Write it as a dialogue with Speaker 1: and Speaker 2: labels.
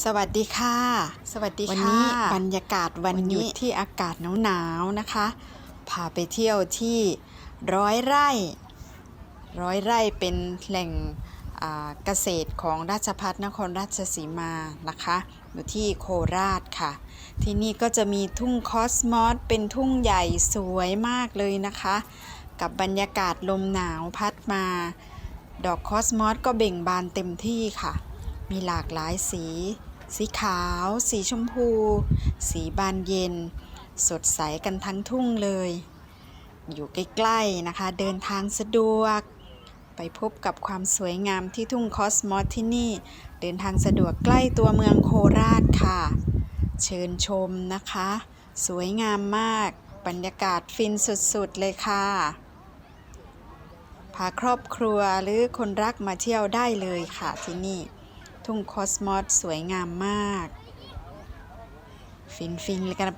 Speaker 1: สวัสดีค่ะ
Speaker 2: สวัสดี
Speaker 1: วัน
Speaker 2: ค่ะ
Speaker 1: นี้บรรยากาศวัน
Speaker 2: วัน
Speaker 1: หยุด
Speaker 2: นี้
Speaker 1: ที่อากาศหนาวๆนะคะ พาไปเที่ยวที่ร้อยไร่ ร้อยไร่เป็นแหล่งอ่าเกษตรของราชพัฒนครราชสีมานะคะ อยู่ที่โคราชค่ะ ที่นี่ก็จะมีทุ่งคอสมอสเป็นทุ่งใหญ่สวยมากเลยนะคะ กับบรรยากาศลมหนาวพัดมา ดอกคอสมอสก็เบ่งบานเต็มที่ค่ะ มีหลากหลายสี สีขาว สีชมพู สีบานเย็น สดใสกันทั้งทุ่งเลย อยู่ใกล้ๆนะคะ เดินทางสะดวก ไปพบกับความสวยงามที่ทุ่งคอสมอสที่นี่ เดินทางสะดวกใกล้ตัวเมืองโคราชค่ะ เชิญชมนะคะ สวยงามมาก บรรยากาศฟินสุดๆเลยค่ะพาครอบครัวหรือคนรักมาเที่ยวได้เลยค่ะที่นี่ ทุ่งคอสมอสสวยงามมาก ฟินฟินๆเลยกัน